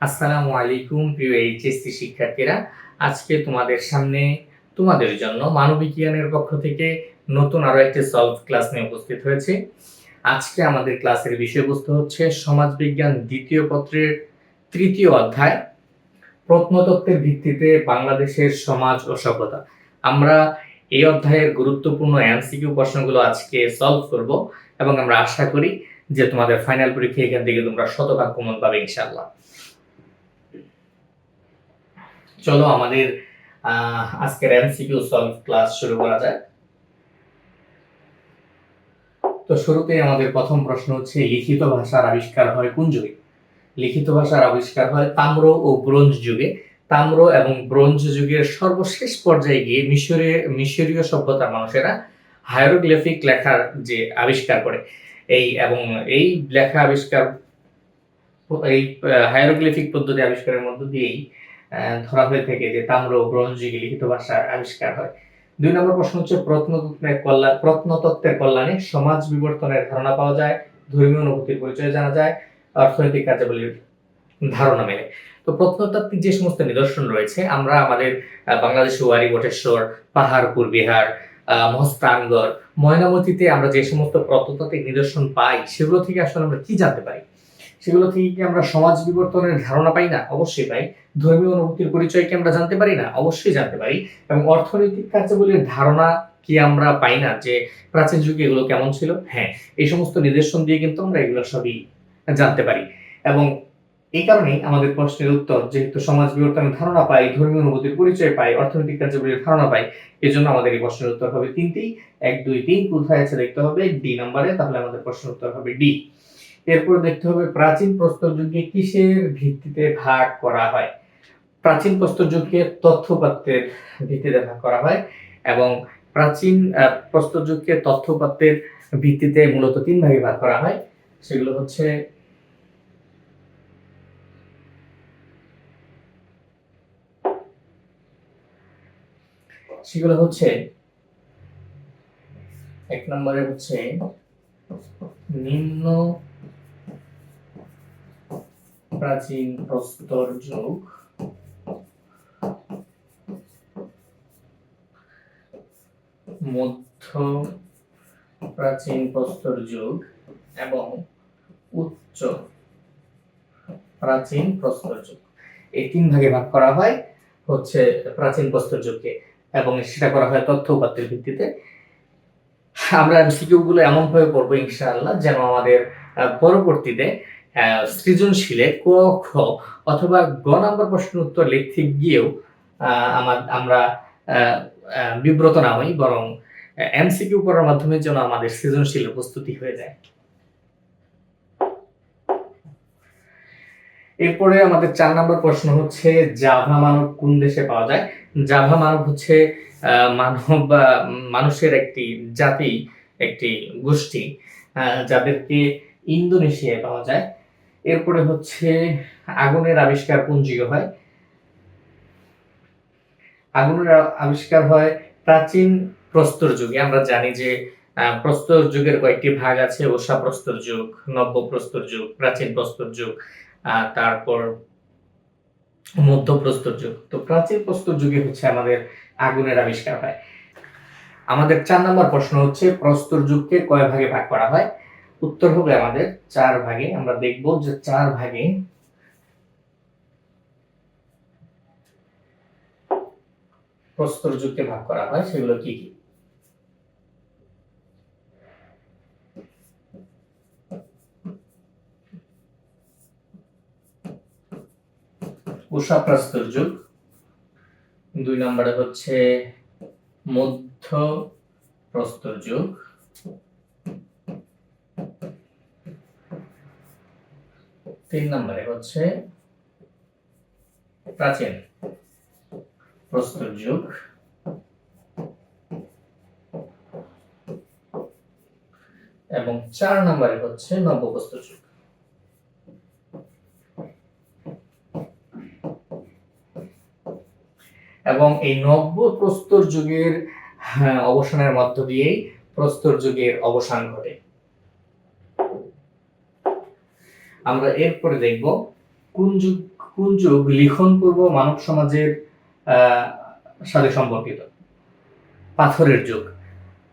আসসালামু আলাইকুম প্রিয় এইচএসসি শিক্ষার্থীরা। আজকে তোমাদের সামনে তোমাদের জন্য মানবিক জ্ঞানের পক্ষ থেকে নতুন আরও একটি সলভ ক্লাস নিয়ে উপস্থিত হয়েছে। আজকে আমাদের ক্লাসের বিষয়বস্তু হচ্ছে সমাজবিজ্ঞান দ্বিতীয় পত্রের তৃতীয় অধ্যায়, প্রত্নতত্ত্বের ভিত্তিতে বাংলাদেশের সমাজ ও সভ্যতা। আমরা এই অধ্যায়ের গুরুত্বপূর্ণ এমসিকিউ প্রশ্নগুলো আজকে সলভ করব এবং আমরা আশা করি যে তোমাদের ফাইনাল পরীক্ষা এখান থেকে তোমরা শতভাগ কমন পাবে ইনশাআল্লাহ। চলো আমাদের আজকের এমসিকিউ সলভ ক্লাস শুরু করা যায় তো শুরুতে আমাদের প্রথম প্রশ্ন হচ্ছে, লিখিত ভাষার আবিষ্কার হয় কোন যুগে? লিখিত ভাষার আবিষ্কার হয় তাম্র ও ব্রোঞ্জ যুগে। তাম্র এবং ব্রোঞ্জ যুগের সর্বশেষ পর্যায়ে গিয়ে মিশরে, মিশরীয় সভ্যতার মানুষেরা হায়ারোগ্লিফিক লেখার যে আবিষ্কার করে, এই এবং এই লেখা আবিষ্কার, এই হায়ারোগ্লিফিক পদ্ধতি আবিষ্কারের মধ্য দিয়েই ধরা হয়ে থাকে যে তাম্র ব্রোঞ্জ যুগে লিখিত ভাষার আবিষ্কার হয়। দুই নম্বর প্রশ্ন হচ্ছে, প্রত্নতত্ত্বের কল্যাণ প্রত্নতত্ত্বের কল্যাণে সমাজ বিবর্তনের ধারণা পাওয়া যায়, ধর্মীয় অনুভূতির পরিচয় জানা যায়, অর্থনৈতিক কার্যাবলীর ধারণা মেলে। তো প্রত্নতাত্ত্বিক যে সমস্ত নিদর্শন রয়েছে, আমরা আমাদের বাংলাদেশে ওয়ারি বটেশ্বর, পাহাড়পুর বিহার মহস্তানগড় ময়নামতিতে আমরা যে সমস্ত প্রত্নতাত্ত্বিক নিদর্শন পাই, সেগুলো থেকে আসলে আমরা কি জানতে পারি? সেগুলো থেকে কি আমরা সমাজ বিবর্তনের ধারণা পাই না, অবশ্যই পাই। ধর্মীয় অনুভূতির পরিচয় কি আমরা জানতে পারি না, অবশ্যই জানতে পারি। এবং অর্থনৈতিক কার্যাবলীর ধারণা কি আমরা পাই না, যে প্রাচীন যুগে এগুলো কেমন ছিল? হ্যাঁ এই সমস্ত নিদর্শন দিয়ে কিন্তু আমরা এগুলো সবই জানতে পারি। এবং এই কারণেই আমাদের প্রশ্নের উত্তর, যেহেতু সমাজ বিবর্তনের ধারণা পাই, ধর্মীয় অনুভূতির পরিচয় পাই, অর্থনৈতিক কার্যাবলীর ধারণা পাই এই জন্য আমাদের এই প্রশ্নের উত্তর হবে তিনটি। এক, দুই, তিন, কোথায় আছে দেখতে হবে? ডি নাম্বারে, তাহলে আমাদের প্রশ্নের উত্তর হবে ডি। এরপর দেখতে হবে প্রাচীন প্রস্তর যুগে কিসের ভিত্তিতে ভাগ করা হয়? প্রাচীন প্রস্তর যুগকে তথ্যপাত্রের ভিত্তিতে ভাগ করা হয় এবং প্রাচীন আহ, প্রস্তর যুগকে তথ্যপাত্রের ভিত্তিতে মূলত তিন ভাগে ভাগ করা হয়। সেগুলো হচ্ছে সেগুলো হচ্ছে এক নম্বরে হচ্ছে নিম্ন প্রাচীন প্রস্তর যুগ মধ্য প্রাচীন প্রস্তর যুগ এবং উচ্চ প্রাচীন প্রস্তর যুগ। এই তিন ভাগে ভাগ করা হয় হচ্ছে প্রাচীন প্রস্তর যুগকে এবং সেটা করা হয় তথ্য উপাত্তের ভিত্তিতে। আমরা এমসিকিউ গুলো এমন ভাবে পড়ব ইনশাআল্লাহ যেন আমাদের পরবর্তীতে সৃজনশীলে ক, খ অথবা গ নাম্বার প্রশ্নের উত্তর লিখতে গিয়েও আমার- আমরা বিব্রত না হই, বরং এমসিকিউ করার মাধ্যমে যেন আমাদের সৃজনশীল প্রস্তুতি হয়ে যায়। এরপরে আমাদের চার নম্বর প্রশ্ন হচ্ছে, জাভা মানব কোন দেশে পাওয়া যায়? জাভা মানব হচ্ছে মানব, বা, মানুষের একটি জাতি, একটি গোষ্ঠী যাদেরকে ইন্দোনেশিয়ায় পাওয়া যায়। এরপরে হচ্ছে আগুনের আবিষ্কার কোন যুগে হয়? আগুনের আবিষ্কার হয় প্রাচীন প্রস্তর যুগে। আমরা জানি যে প্রস্তর যুগের কয়েকটি ভাগ আছে, ওষা প্রস্তর যুগ, নব্য প্রস্তর যুগ, প্রাচীন প্রস্তর যুগ তারপর মধ্য প্রস্তর যুগ। তো প্রাচীন প্রস্তর যুগে হচ্ছে আমাদের আগুনের আবিষ্কার হয়। আমাদের চার নম্বর প্রশ্ন হচ্ছে, প্রস্তর যুগকে কয় ভাগে ভাগ করা হয়? উত্তর হবে আমাদের চার ভাগে, আমরা দেখব যে চার ভাগে প্রস্তর যুগকে ভাগ করা হয়, সেগুলো কি কি? উষা প্রস্তর যুগ, দুই নম্বরে হচ্ছে মধ্য প্রস্তর যুগ তিন নম্বরে হচ্ছে প্রাচীন প্রস্তর যুগ। এবং চার নম্বরে হচ্ছে নব্যপ্রস্তর যুগ। এবং এই নব্য প্রস্তর যুগের হ্যাঁ, অবসানের মধ্য দিয়েই প্রস্তর যুগের অবসান ঘটে। আমরা এরপরে দেখব কোন যুগ কোন যুগ লিখন পূর্ব মানব সমাজের সাথে সম্পর্কিত? পাথরের যুগ।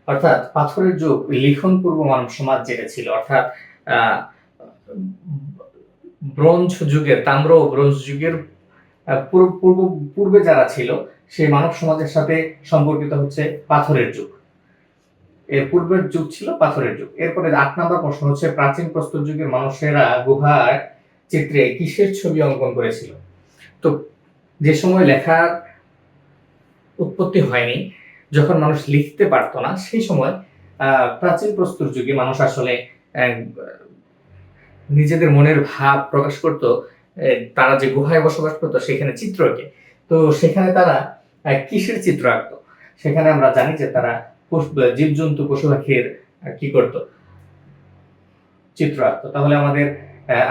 অর্থাৎ পাথরের যুগ লিখন পূর্ব মানব সমাজ যেটা ছিল, অর্থাৎ ব্রোঞ্জ যুগের, তাম্র ও ব্রোঞ্জ যুগের পূর্ব- পূর্বে যারা ছিল, সেই মানব সমাজের সাথে সম্পর্কিত হচ্ছে পাথরের যুগ। এর পূর্বের যুগ ছিল পাথরের যুগ। এরপরে আট নম্বর প্রশ্ন হচ্ছে, প্রাচীন প্রস্তর যুগের মানুষেরা গুহার চিত্রে কিসের ছবি অঙ্কন করেছিল? তো যে সময় লেখার উৎপত্তি হয়নি, যখন মানুষ লিখতে পারতো না, সেই সময় প্রাচীন প্রস্তর যুগে মানুষ আসলে নিজেদের মনের ভাব প্রকাশ করত তারা যে গুহায় বসবাস করতো সেখানে চিত্র আঁকে তো সেখানে তারা কিসের চিত্র আঁকতো? সেখানে আমরা জানি যে তারা জীবজন্তু পশু পাখির কি করত? চিত্র আঁকতো। তাহলে আমাদের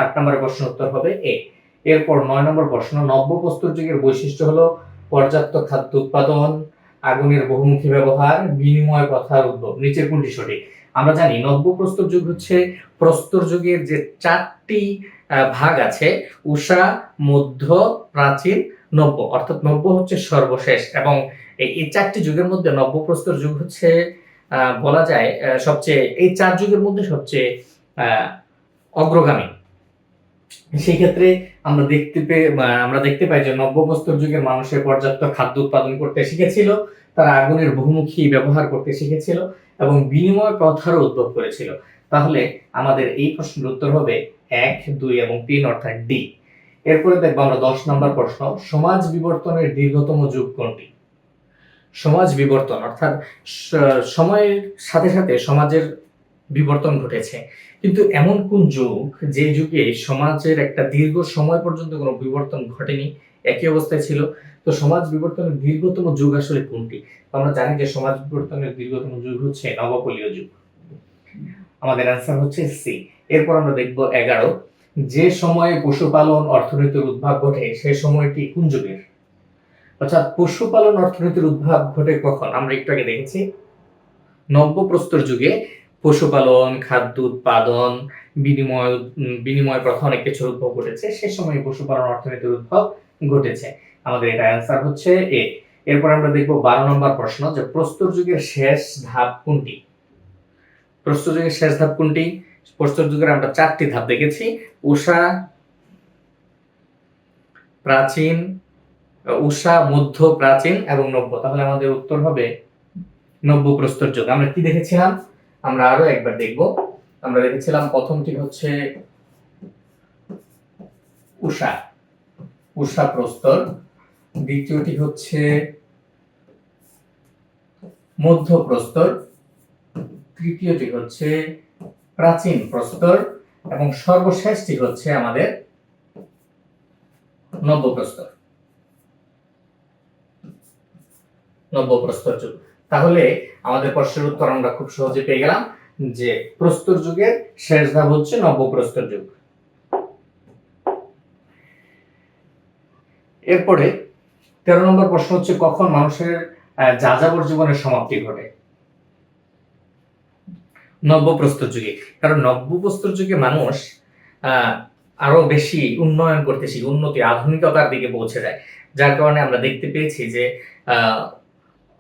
আট নম্বরের প্রশ্ন উত্তর হবে এ। এরপর নয় নম্বর প্রশ্ন, নব্য প্রস্তর যুগের বৈশিষ্ট্য হলো পর্যাপ্ত খাদ্য উৎপাদন, আগুনের বহুমুখী ব্যবহার, বিনিময় প্রথার উদ্ভব। নিচের কোনটি সঠিক? আমরা জানি নব্য প্রস্তর যুগ হচ্ছে প্রস্তর যুগের যে চারটি ভাগ আছে, উষা, মধ্য, প্রাচীন, নব্য। অর্থাৎ নব্য হচ্ছে সর্বশেষ এবং এই চারটি যুগের মধ্যে নব্য প্রস্তর যুগ হচ্ছে বলা যায় সবচেয়ে, এই চার যুগের মধ্যে সবচেয়ে অগ্রগামী। সেই ক্ষেত্রে আমরা দেখতে পেয়ে আমরা দেখতে পাই যে নব্যপ্রস্তর যুগের মানুষের পর্যাপ্ত খাদ্য উৎপাদন করতে শিখেছিল, তারা আগুনের বহুমুখী ব্যবহার করতে শিখেছিল এবং বিনিময় প্রথারও উদ্ভব করেছিল। তাহলে আমাদের এই প্রশ্নের উত্তর হবে এক, দুই এবং তিন অর্থাৎ ডি। এরপরে দেখব আমরা দশ নম্বর প্রশ্ন, সমাজ বিবর্তনের দীর্ঘতম যুগ কোনটি? সমাজ বিবর্তন, অর্থাৎ সময়ের সাথে সাথে সমাজের বিবর্তন ঘটেছে। কিন্তু এমন কোন যুগ যে যুগে সমাজের একটা দীর্ঘ সময় পর্যন্ত কোনো বিবর্তন ঘটেনি? একই অবস্থায় ছিল। তো সমাজ বিবর্তনের দীর্ঘতম যুগ আসলে কোনটি? আমরা জানি যে সমাজ বিবর্তনের দীর্ঘতম যুগ হচ্ছে নবকলীয় যুগ। আমাদের অ্যান্সার হচ্ছে সি এরপর আমরা দেখব এগারো। যে সময়ে পশুপালন অর্থনীতির উদ্ভব ঘটে সেই সময়টি কোন যুগের? অর্থাৎ পশুপালন অর্থনীতির উদ্ভব ঘটে কখন? আমরা একটু আগে দেখেছি। নব্য প্রস্তর যুগে পশুপালন, খাদ্য উৎপাদন, বিনিময় বিনিময় প্রথা অনেক কিছুর উদ্ভব ঘটেছে। সে সময় পশুপালন অর্থনীতির উদ্ভব ঘটেছে। আমাদের এটা অ্যান্সার হচ্ছে এ। এরপর আমরা দেখব বারো নম্বর প্রশ্ন যে প্রস্তর যুগের শেষ ধাপ কোনটি? প্রস্তর যুগের শেষ ধাপ কোনটি? প্রস্তর যুগের আমরা চারটি ধাপ দেখেছি। উষা প্রাচীন উষা, মধ্য, প্রাচীন এবং নব্য। তাহলে আমাদের উত্তর হবে নব্য প্রস্তর যুগ। আমরা কি দেখেছিলাম? আমরা আরও একবার দেখব। আমরা দেখেছিলাম প্রথমটি হচ্ছে উষা উষা প্রস্তর। দ্বিতীয়টি হচ্ছে মধ্য প্রস্তর। তৃতীয়টি হচ্ছে প্রাচীন প্রস্তর। এবং সর্বশেষটি হচ্ছে আমাদের নব্য প্রস্তর। নব্য প্রস্তর যুগ। তাহলে আমাদের প্রশ্নের উত্তর আমরা খুব সহজে পেয়ে গেলাম যে প্রস্তর যুগের শেষ ধাপ হচ্ছে নব্য প্রস্তর যুগ। এরপরে তেরো নম্বর প্রশ্ন হচ্ছে, কখন মানুষের যাযাবর জীবনের সমাপ্তি ঘটে? নব্যপ্রস্তর যুগে। কারণ নব্যপ্রস্তর যুগে মানুষ আরও বেশি উন্নয়ন করতে শিখে, উন্নতি, আধুনিকতার দিকে পৌঁছে যায়। যার কারণে আমরা দেখতে পেয়েছি যে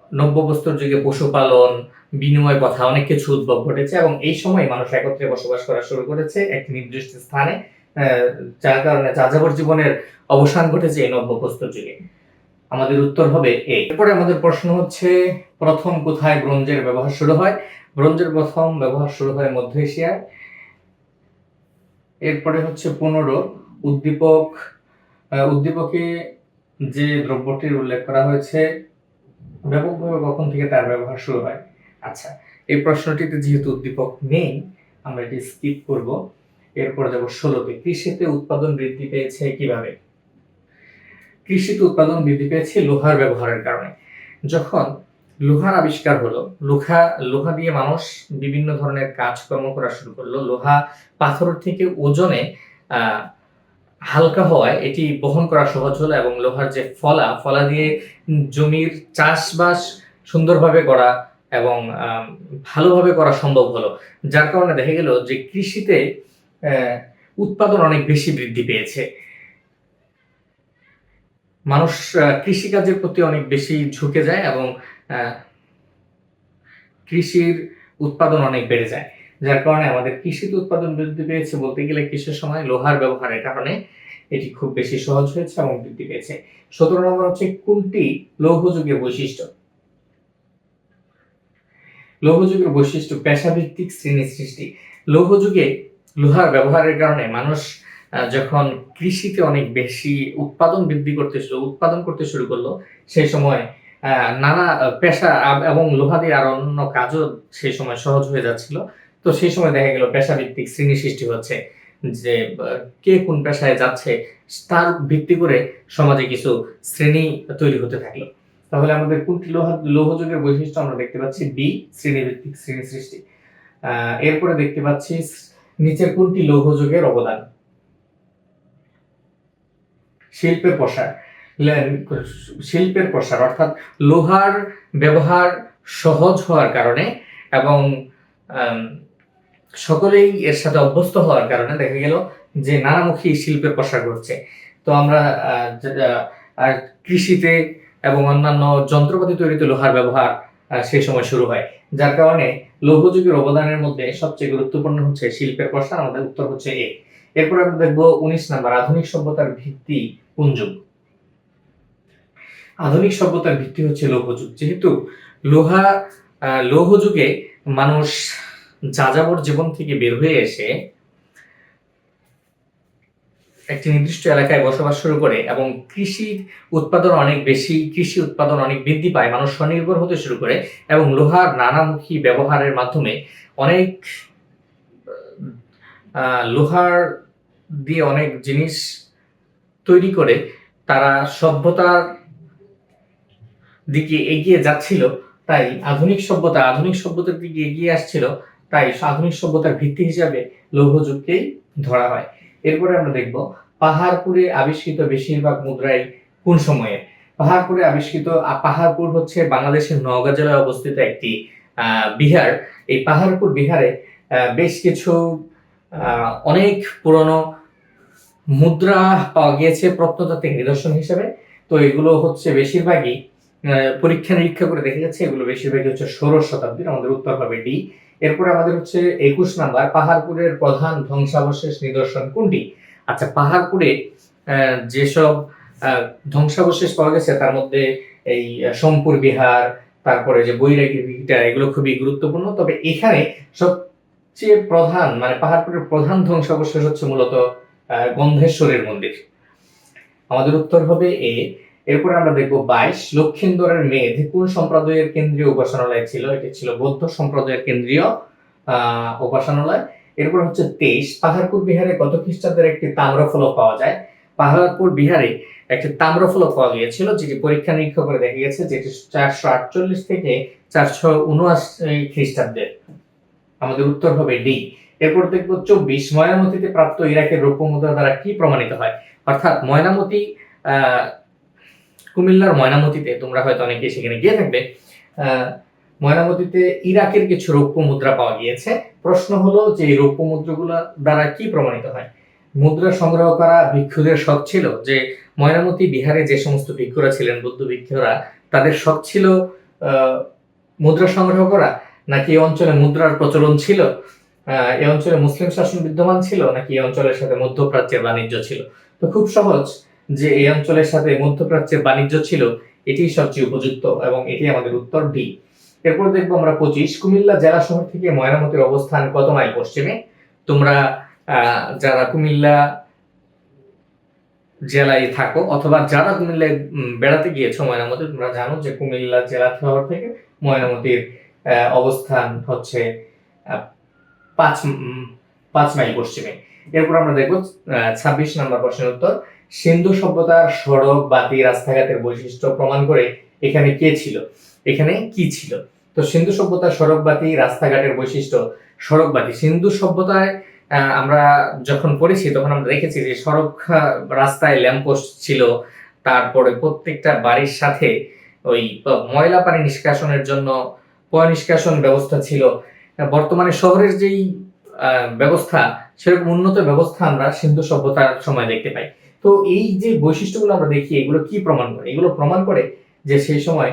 আহ, নব্যপ্রস্তর যুগে পশুপালন বিনিময় কথা অনেক কিছু উদ্ভব ঘটেছে এবং এই সময় মানুষ একত্রে বসবাস করা শুরু করেছে একটি নির্দিষ্ট স্থানে যার কারণে যাযাবর জীবনের অবসান ঘটেছে এই নব্যপ্রস্তর যুগে। আমাদের উত্তর হবে এ। এরপরে আমাদের প্রশ্ন হচ্ছে প্রথম কোথায় ব্রোঞ্জের ব্যবহার শুরু হয়? ব্রোঞ্জের প্রথম ব্যবহার শুরু হয় মধ্য এশিয়ায়। এরপরে হচ্ছে পনেরো উদ্দীপক। উদ্দীপকে যে দ্রব্যটির উল্লেখ করা হয়েছে ব্যাপকভাবে কখন থেকে তার ব্যবহার শুরু হয়? আচ্ছা এই প্রশ্নটিতে যেহেতু উদ্দীপক নেই, আমরা এটি স্কিপ করব। এরপরে যাব ষোলোতে। কৃষিতে উৎপাদন বৃদ্ধি পেয়েছে কীভাবে? কৃষিতে উৎপাদন বৃদ্ধি পেয়েছে লোহার ব্যবহারের কারণে। যখন লোহার আবিষ্কার হলো, লোহা লোহা দিয়ে মানুষ বিভিন্ন ধরনের কাজকর্ম করা শুরু করল। লোহা পাথর থেকে ওজনে হালকা হওয়ায় এটি বহন করা সহজ হলো এবং লোহার যে ফলা ফলা দিয়ে জমির চাষবাস সুন্দরভাবে করা এবং ভালোভাবে করা সম্ভব হলো। যার কারণে দেখা গেল যে কৃষিতে উৎপাদন অনেক বেশি বৃদ্ধি পেয়েছে। মানুষ কৃষিকাজের প্রতি অনেক বেশি ঝুঁকে যায় এবং কৃষির উৎপাদন অনেক বেড়ে যায়। যার কারণে আমাদের কৃষিতে উৎপাদন বৃদ্ধি পেয়েছে বলতে গেলে কৃষির সময় লোহার ব্যবহারের কারণে এটি খুব বেশি সহজ হয়েছে এবং বৃদ্ধি পেয়েছে। সতেরো নম্বর হচ্ছে কোনটি লৌহযুগের বৈশিষ্ট্য? লৌহযুগের বৈশিষ্ট্য পেশাভিত্তিক শ্রেণি সৃষ্টি। লৌহযুগে লোহার ব্যবহারের কারণে মানুষ যখন কৃষিতে অনেক বেশি উৎপাদন বৃদ্ধি করতে শুরু, উৎপাদন করতে শুরু করল, সেই সময় নানা পেশা এবং লোহা দিয়ে আর অন্য কাজও সেই সময় সহজ হয়ে যাচ্ছিল। তো সেই সময় দেখা গেল পেশাভিত্তিক শ্রেণি সৃষ্টি হচ্ছে, যে কে কোন পেশায় যাচ্ছে তার ভিত্তি করে সমাজে কিছু শ্রেণি তৈরি হতে থাকল। তাহলে আমাদের কোনটি লোহা, লৌহযুগের বৈশিষ্ট্য আমরা দেখতে পাচ্ছি? বি, শ্রেণীভিত্তিক শ্রেণি সৃষ্টি। এরপরে দেখতে পাচ্ছি নিচের কোনটি লৌহযুগের অবদান? শিল্পের প্রসার। শিল্পের প্রসার, অর্থাৎ লোহার ব্যবহার সহজ হওয়ার কারণে এবং সকলেই এর সাথে অভ্যস্ত হওয়ার কারণে দেখা গেল যে নানামুখী শিল্পের প্রসার ঘটছে তো আমরা কৃষিতে এবং অন্যান্য যন্ত্রপাতি তৈরিতে লোহার ব্যবহার সেই সময় শুরু হয়। যার কারণে লৌহযুগের অবদানের মধ্যে সবচেয়ে গুরুত্বপূর্ণ হচ্ছে শিল্পের প্রসার আমাদের উত্তর হচ্ছে এ। এরপর আমরা দেখব উনিশ নাম্বার, আধুনিক সভ্যতার ভিত্তি কোন যুগ? আধুনিক সভ্যতার ভিত্তি হচ্ছে লৌহযুগ। যেহেতু লোহা লৌহযুগে মানুষ যাযাবর জীবন থেকে বের হয়ে এসে একটি নির্দিষ্ট এলাকায় বসবাস শুরু করে এবং কৃষি উৎপাদন অনেক বেশি, কৃষি উৎপাদন অনেক বৃদ্ধি পায়, মানুষ স্বনির্ভর হতে শুরু করে এবং লোহার নানামুখী ব্যবহারের মাধ্যমে অনেক লোহার দিয়ে অনেক জিনিস তৈরি করে তারা সভ্যতার দিকে এগিয়ে যাচ্ছিল, তাই আধুনিক সভ্যতা, আধুনিক সভ্যতার দিকে এগিয়ে আসছিল। তাই আধুনিক সভ্যতার ভিত্তি হিসাবে লৌহযুগকেই ধরা হয়। এরপরে আমরা দেখব পাহাড়পুরে আবিষ্কৃত বেশিরভাগ মুদ্রাই কোন সময়ে পাহাড়পুরে আবিষ্কৃত পাহাড়পুর হচ্ছে বাংলাদেশের নওগাঁ জেলায় অবস্থিত একটি বিহার। এই পাহাড়পুর বিহারে বেশ কিছু অনেক পুরনো মুদ্রা পাওয়া গিয়েছে প্রত্নতাত্ত্বিক নিদর্শন হিসেবে। তো এগুলো হচ্ছে বেশিরভাগই পরীক্ষা নিরীক্ষা করে দেখা যাচ্ছে, এগুলো বেশিরভাগই হচ্ছে ষোড়শ শতাব্দীর, আমাদের উত্তর হবে ডি এরপরে আমাদের হচ্ছে একুশ নাম্বার, পাহাড়পুরের প্রধান ধ্বংসাবশেষ নিদর্শন কোনটি? আচ্ছা পাহাড়পুরে যেসব ধ্বংসাবশেষ পাওয়া গেছে, তার মধ্যে এই সোমপুর বিহার, তারপরে যে বৈরাগী এগুলো খুবই গুরুত্বপূর্ণ। তবে এখানে সবচেয়ে প্রধান মানে পাহাড়পুরের প্রধান ধ্বংসাবশেষ হচ্ছে মূলত গন্ধেশ্বরের মন্দির। আমাদের উত্তর হবে এ এরপর আমরা দেখব বাইশ লক্ষিন্দরের মেধ কোন সম্প্রদায়ের কেন্দ্রীয় উপাসনালয় ছিল? এটি ছিল বৌদ্ধ সম্প্রদায়ের কেন্দ্রীয় আহ উপাসনালয়। এরপর হচ্ছে তেইশ পাহাড়পুর বিহারে গত খ্রিস্টাব্দের একটি তাম্রফলক পাওয়া যায়? পাহাড়পুর বিহারে একটি তাম্রফলক পাওয়া গিয়েছিল যেটি পরীক্ষা নিরীক্ষা করে দেখা গেছে যেটি চারশো আটচল্লিশ থেকে চারশো উনআশি খ্রিস্টাব্দের আমাদের উত্তর হবে ডি। এরপর দেখব চব্বিশ ময়নামতিতে প্রাপ্ত ইরাকের রৌপ্য মুদ্রা দ্বারা কি প্রমাণিত হয়? অর্থাৎ ময়নামতি আহ, কুমিল্লার ময়নামতিতে, তোমরা হয়তো অনেকে সেখানে গিয়ে থাকবে ময়নামতিতে ইরাকের কিছু রৌপ্য মুদ্রা পাওয়া গিয়েছে। প্রশ্ন হলো যে এই রৌপ্য মুদ্রাগুলো দ্বারা কি প্রমাণিত হয়? মুদ্রা সংগ্রহ করা ভিক্ষুদের শখ ছিল যে ময়নামতি বিহারে যে সমস্ত ভিক্ষুরা ছিলেন, বৌদ্ধ ভিক্ষুরা, তাদের শখ ছিল মুদ্রা সংগ্রহ করা? নাকি এই অঞ্চলে মুদ্রার প্রচলন ছিল? এই অঞ্চলে মুসলিম শাসন বিদ্যমান ছিল? নাকি এই অঞ্চলের সাথে মধ্যপ্রাচ্যের বাণিজ্য ছিল? তো খুব সহজ। যে এই অঞ্চলের সাথে মধ্যপ্রাচ্যের বাণিজ্য ছিল এটি সবচেয়ে উপযুক্ত এবং এটি আমাদের উত্তর ডি এরপর দেখব আমরা পঁচিশ। কুমিল্লা জেলা শহর থেকে ময়নামতির অবস্থান কত মাইল পশ্চিমে? তোমরা যারা কুমিল্লা জেলায় থাকো অথবা যারা কুমিল্লায় বেড়াতে গিয়েছো ময়নামতি, তোমরা জানো যে কুমিল্লা জেলা শহর থেকে ময়নামতির অবস্থান হচ্ছে পাঁচ পাঁচ মাইল পশ্চিমে। এরপর আমরা দেখব ছাব্বিশ নম্বর প্রশ্নের উত্তর। সিন্ধু সভ্যতার সড়ক, বাতি, রাস্তাঘাটের বৈশিষ্ট্য প্রমাণ করে এখানে কে ছিল? এখানে কি ছিল? তো সিন্ধু সভ্যতার সড়ক, বাতি, রাস্তাঘাটের বৈশিষ্ট্য সড়ক, বাতি। সিন্ধু সভ্যতায় আমরা যখন পড়েছি, তখন আমরা দেখেছি যে সড়ক রাস্তায় ল্যাম্পোস্ট ছিল। তারপরে প্রত্যেকটা বাড়ির সাথে ওই ময়লা পানি নিষ্কাশনের জন্য পয় নিষ্কাশন ব্যবস্থা ছিল। বর্তমানে শহরের যেই ব্যবস্থা, সেরকম উন্নত ব্যবস্থা আমরা সিন্ধু সভ্যতার সময় দেখতে পাই। তো এই যে বৈশিষ্ট্যগুলো আমরা দেখি, এগুলো কি প্রমাণ করে? এগুলো প্রমাণ করে যে সেই সময়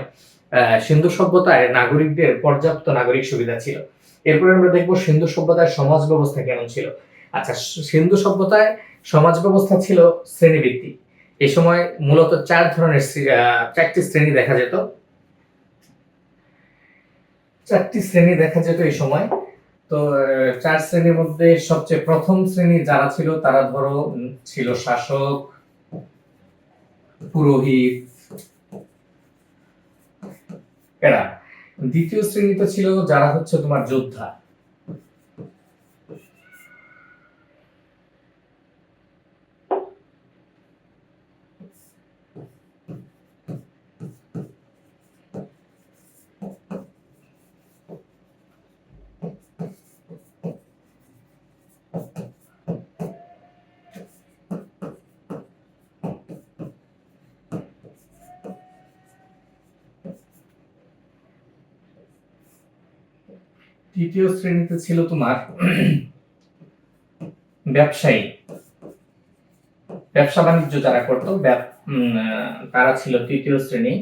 সিন্ধু সভ্যতায় নাগরিকদের পর্যাপ্ত নাগরিক সুবিধা ছিল। এরপরে আমরা দেখব সিন্ধু সভ্যতায় সমাজ ব্যবস্থা কেমন ছিল। আচ্ছা সিন্ধু সভ্যতায় সমাজ ব্যবস্থা ছিল শ্রেণীভিত্তিক। এই সময় মূলত চার ধরনের চারটি শ্রেণি দেখা যেত। চারটি শ্রেণি দেখা যেত এই সময়। তো চার শ্রেণির মধ্যে সবচেয়ে প্রথম শ্রেণি যারা ছিল, তারা ধরো ছিল শাসক, পুরোহিত, এরা। দ্বিতীয় শ্রেণি তো ছিল যারা হচ্ছে তোমার যোদ্ধা। তৃতীয় শ্রেণীতে ছিল তোমার ব্যবসায়ী। ব্যবসা বাণিজ্য যারা করতো তারা ছিল তৃতীয় শ্রেণি।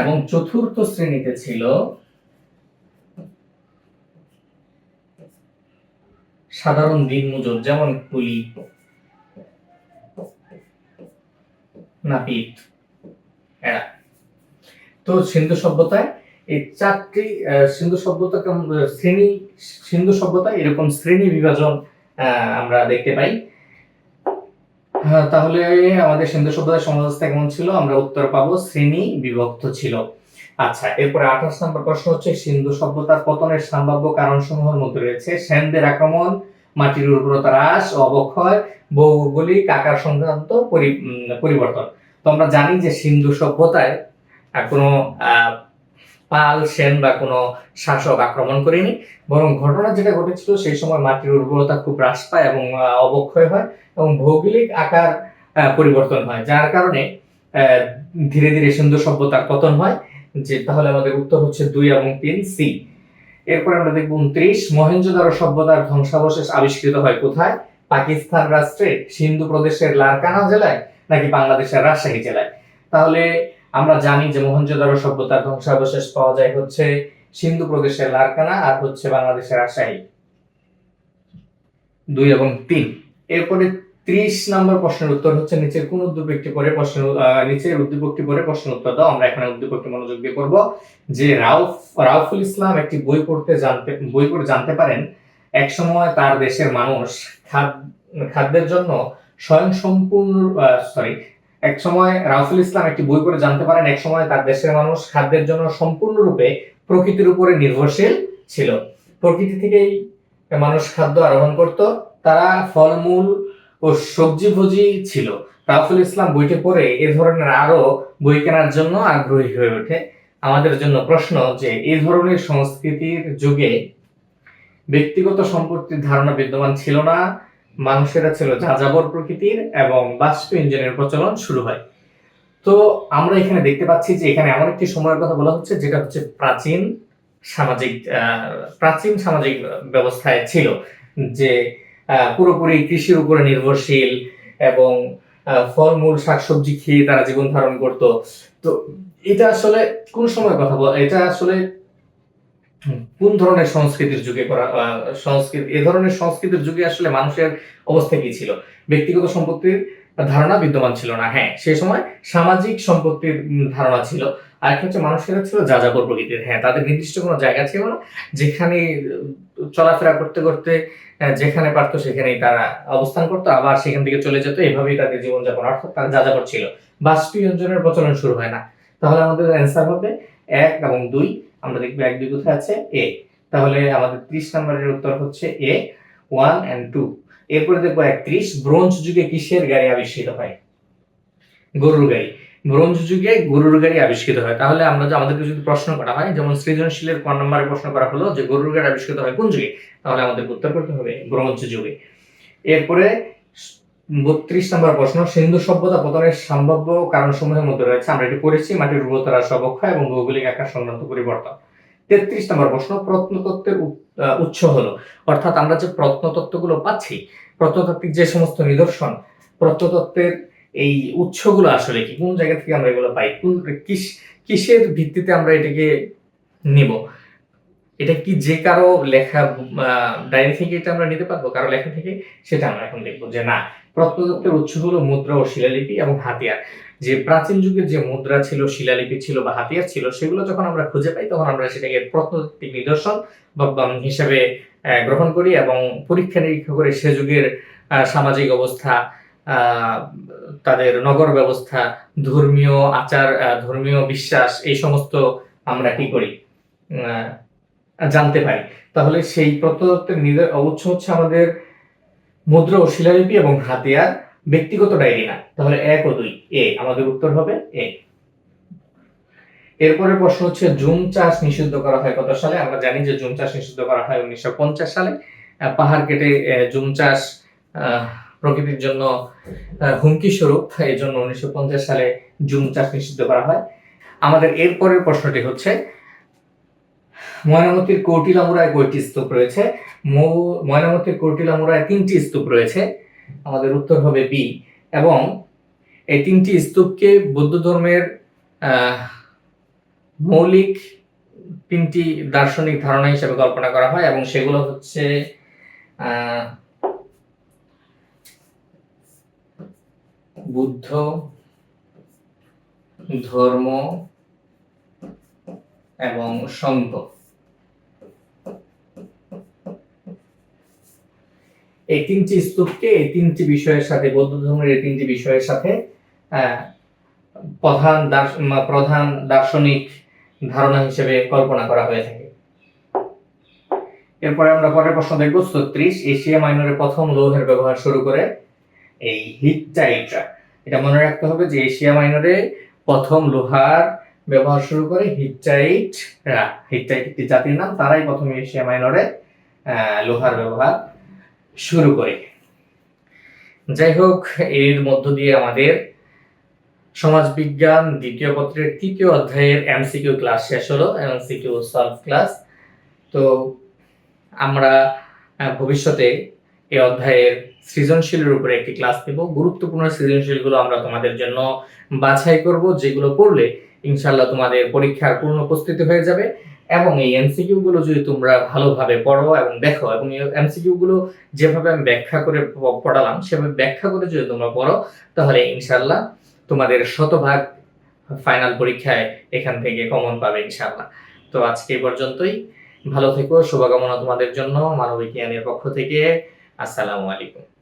এবং চতুর্থ শ্রেণীতে ছিল সাধারণ দিন দিনমজুর যেমন কুলি, নাপিত, এরা। তো সিন্ধু সভ্যতায় এই চারটি সিন্ধু সভ্যতা শ্রেণি সিন্ধু সভ্যতায় এরকম শ্রেণি বিভাজন আমরা দেখতে পাই। হ্যাঁ, তাহলে আমাদের সিন্ধু সভ্যতার সমাজ কেমন ছিল? আমরা উত্তর পাবো শ্রেণি বিভক্ত ছিল। আচ্ছা এরপরে আঠাশ নম্বর প্রশ্ন হচ্ছে সিন্ধু সভ্যতার পতনের সম্ভাব্য কারণ সমূহের মধ্যে রয়েছে। সেনদের আক্রমণ মাটির উর্বরতা হ্রাস অবক্ষয় ভৌগোলিক আকার সংক্রান্ত পরি- পরিবর্তন। তো আমরা জানি যে সিন্ধু সভ্যতায় কোনো পাল, সেন বা কোনো শাসক আক্রমণ করেনি। বরং ঘটনা যেটা ঘটেছিল, সেই সময় মাটির উর্বরতা খুব হ্রাস পায় এবং অবক্ষয় হয় এবং ভৌগোলিক আকার পরিবর্তন হয়, যার কারণে ধীরে ধীরে সিন্ধু সভ্যতার পতন হয়, যে তাহলে আমাদের উত্তর হচ্ছে দুই এবং তিন সি এরপর আমরা দেখব উনত্রিশ। মহেঞ্জোদারো সভ্যতার ধ্বংসাবশেষ আবিষ্কৃত হয় কোথায়? পাকিস্তান রাষ্ট্রে, সিন্ধু প্রদেশের লারকানা জেলায় নাকি বাংলাদেশের রাজশাহী জেলায়? তাহলে আমরা জানি যে মহেঞ্জোদারো সভ্যতার ধ্বংসাবশেষ পাওয়া যায় হচ্ছে সিন্ধু প্রদেশের লারকানা আর হচ্ছে বাংলাদেশের রাজশাহী। দুই এবং তিন। এরপরে ত্রিশ নম্বর প্রশ্নের উত্তর হচ্ছে নিচের কোন উদ্দীপকটি পরে প্রশ্ন নিচের উদ্দীপকটি পরে প্রশ্নের উত্তর দাও। আমরা এখানে উদ্দীপকটি মনোযোগ দিয়ে করব যে রাউফ, রাউফুল ইসলাম একটি বই পড়তে জানতে, বই পড়ে জানতে পারেন একসময় তার দেশের মানুষ খাদ- খাদ্যের জন্য স্বয়ং সম্পূর্ণ সরি এক সময় রাউফুল ইসলাম একটি বই পড়ে জানতে পারেন, এক সময় তার দেশের মানুষ খাদ্যের জন্য সম্পূর্ণরূপে প্রকৃতির উপরে নির্ভরশীল ছিল। প্রকৃতি থেকেই মানুষ খাদ্য আরোহণ করত, তারা ফলমূল ও সবজি ভোজি ছিল। রাউফুল ইসলাম বইটি পড়ে এ ধরনের আরও বই কেনার জন্য আগ্রহী হয়ে ওঠে। আমাদের জন্য প্রশ্ন যে এই ধরনের সংস্কৃতির যুগে ব্যক্তিগত সম্পত্তির ধারণা বিদ্যমান ছিল না মানুষেরা ছিল যাযাবর প্রকৃতির এবং বাষ্প ইঞ্জিনের প্রচলন শুরু হয়। তো আমরা এখানে দেখতে পাচ্ছি যে এখানে এমন একটি সময়ের কথা বলা হচ্ছে, যেটা হচ্ছে প্রাচীন সামাজিক প্রাচীন সামাজিক ব্যবস্থায় ছিল যে পুরোপুরি কৃষির উপরে নির্ভরশীল এবং ফলমূল, শাকসবজি খেয়ে তারা জীবন ধারণ করত। তো এটা আসলে কোন সময়ের কথা বল, এটা আসলে কোন ধরনের সংস্কৃতির যুগে করা সংস্কৃতি, এ ধরনের সংস্কৃতির যুগে আসলে মানুষের অবস্থা কি ছিল? ব্যক্তিগত সম্পত্তির ধারণা বিদ্যমান ছিল না। হ্যাঁ সেই সময় সামাজিক সম্পত্তির ধারণা ছিল। আর একটা হচ্ছে মানুষেরা ছিল যাযাবর প্রকৃতির। হ্যাঁ তাদের নির্দিষ্ট কোনো জায়গা ছিল না। যেখানে চলাফেরা করতে করতে যেখানে পারতো সেখানেই তারা অবস্থান করতো। আবার সেখান থেকে চলে যেত। এভাবেই তাদের জীবনযাপন। অর্থাৎ তারা যাযাবর ছিল। বাষ্পীয়ঞ্জনের প্রচলন শুরু হয় না। তাহলে আমাদের অ্যান্সার হবে এক এবং দুই। আমরা দেখব এক, দুই কোথায় আছে? এ তাহলে আমাদের ত্রিশ নম্বরের উত্তর হচ্ছে এ ওয়ান অ্যান্ড টু এরপরে দেখব একত্রিশ ব্রোঞ্জ যুগে কিসের গাড়ি আবিষ্কৃত হয়? গরুর গাড়ি। ব্রোঞ্জ যুগে গরুর গাড়ি আবিষ্কৃত হয়। তাহলে আমরা আমাদেরকে যদি প্রশ্ন করা হয়, যেমন সৃজনশীলের ক নম্বরে প্রশ্ন করা হলো যে গরুর গাড়ি আবিষ্কৃত হয় কোন যুগে? তাহলে আমাদের উত্তর করতে হবে ব্রোঞ্জ যুগে। এরপরে বত্রিশ নম্বর প্রশ্ন, সিন্ধু সভ্যতা পতনের সম্ভাব্য কারণ কারণসমূহের মধ্যে রয়েছে। আমরা এটি পড়েছি, মাটির উর্বরতা হ্রাস অবক্ষয় এবং ভৌগোলিক আকার সংক্রান্ত পরিবর্তন। তেত্রিশ নম্বর প্রশ্ন, প্রত্নতত্ত্বের উৎস হলো। অর্থাৎ আমরা যে প্রত্নতত্ত্বগুলো পাচ্ছি, প্রত্নতাত্ত্বিক যে সমস্ত নিদর্শন, প্রত্নতত্ত্বের এই উৎসগুলো আসলে কি? কোন জায়গা থেকে আমরা এগুলো পাই? কোন কিস কিসের ভিত্তিতে আমরা এটাকে নিব? এটা কি যে কারও লেখা ডায়েরি থেকে এটা আমরা নিতে পারব? কারও লেখা থেকে সেটা আমরা এখন দেখব যে না প্রত্নতত্ত্বের উৎস হলো মুদ্রা ও শিলালিপি এবং হাতিয়ার। যে প্রাচীন যুগের যে মুদ্রা ছিল, শিলালিপি ছিল বা হাতিয়ার ছিল, সেগুলো যখন আমরা খুঁজে পাই, তখন আমরা সেটাকে প্রত্নতাত্ত্বিক নিদর্শন বা হিসাবে গ্রহণ করি এবং পরীক্ষা নিরীক্ষা করে সে যুগের সামাজিক অবস্থা তাদের নগর ব্যবস্থা, ধর্মীয় আচার ধর্মীয় বিশ্বাস, এই সমস্ত আমরা কি করি? জানতে পারি। তাহলে সেই প্রত্নতত্ত্বের উৎস হচ্ছে আমাদের মুদ্রা ও শিলালিপি এবং হাতিয়ার ব্যক্তিগত ডায়েরি না। তাহলে এক ও দুই। এ, আমাদের উত্তর হবে এ। এরপরে প্রশ্ন হচ্ছে, জুম চাষ নিষিদ্ধ করা হয় কত সালে? আমরা জানি যে জুম চাষ নিষিদ্ধ করা হয় উনিশশো পঞ্চাশ সালে। পাহাড় কেটে জুম চাষ প্রকৃতির জন্য হুমকি স্বরূপ। এই জন্য উনিশশো পঞ্চাশ সালে জুম চাষ নিষিদ্ধ করা হয়। আমাদের এরপরের প্রশ্নটি হচ্ছে ময়নামতির কৌটিলামুড়ায় কয়টি স্তূপ রয়েছে? ময়নামতির কৌটিলামুড়ায় তিনটি স্তূপ রয়েছে। আমাদের উত্তর হবে বি। এবং এই তিনটি স্তূপকে বৌদ্ধ ধর্মের মৌলিক তিনটি দার্শনিক ধারণা হিসেবে কল্পনা করা হয় এবং সেগুলো হচ্ছে বুদ্ধ, ধর্ম এবং সংঘ এই তিনটি স্তূপকে এই তিনটি বিষয়ের সাথে, বৌদ্ধ ধর্মের এই তিনটি বিষয়ের সাথে প্রধান প্রধান দার্শনিক ধারণা হিসেবে কল্পনা করা হয়ে থাকে। এরপরে আমরা পরের প্রশ্ন দেখব ছত্রিশ এশিয়া মাইনরে প্রথম লৌহের ব্যবহার শুরু করে এই হিটটাইটরা এটা মনে রাখতে হবে যে এশিয়া মাইনরে প্রথম লোহার ব্যবহার শুরু করে হিটটাইটরা, হিটটাইট একটি জাতির নাম, তারাই প্রথম এশিয়া মাইনরে লোহার ব্যবহার শুরু করে। যাই হোক, এর মধ্য দিয়ে আমাদের সমাজবিজ্ঞান দ্বিতীয় পত্রের তৃতীয় অধ্যায়ের এমসিকিউ ক্লাস শেষ হলো এমসিকিউ সলভ ক্লাস তো আমরা ভবিষ্যতে এই অধ্যায়ের সৃজনশীলের উপরে একটি ক্লাস দেব গুরুত্বপূর্ণ সৃজনশীলগুলো আমরা তোমাদের জন্য বাছাই করব, যেগুলো পড়লে ইনশাল্লাহ তোমাদের পরীক্ষার পূর্ণ উপস্থিতি হয়ে যাবে। এবং এই এমসিকিউ গুলো যদি তোমরা ভালোভাবে পড়ো এবং দেখো, এবং এই এমসিকিউ গুলো যেভাবে আমি ব্যাখ্যা করে পড়ালাম, সেভাবে ব্যাখ্যা করে যদি তোমরা পড়ো, তাহলে ইনশাল্লাহ তোমাদের শতভাগ ফাইনাল পরীক্ষায় এখান থেকে কমন পাবে ইনশাল্লাহ তো আজকে এই পর্যন্তই। ভালো থেকো, শুভকামনা তোমাদের জন্য, মানবিক জ্ঞানের পক্ষ থেকে। আসসালামু আলাইকুম।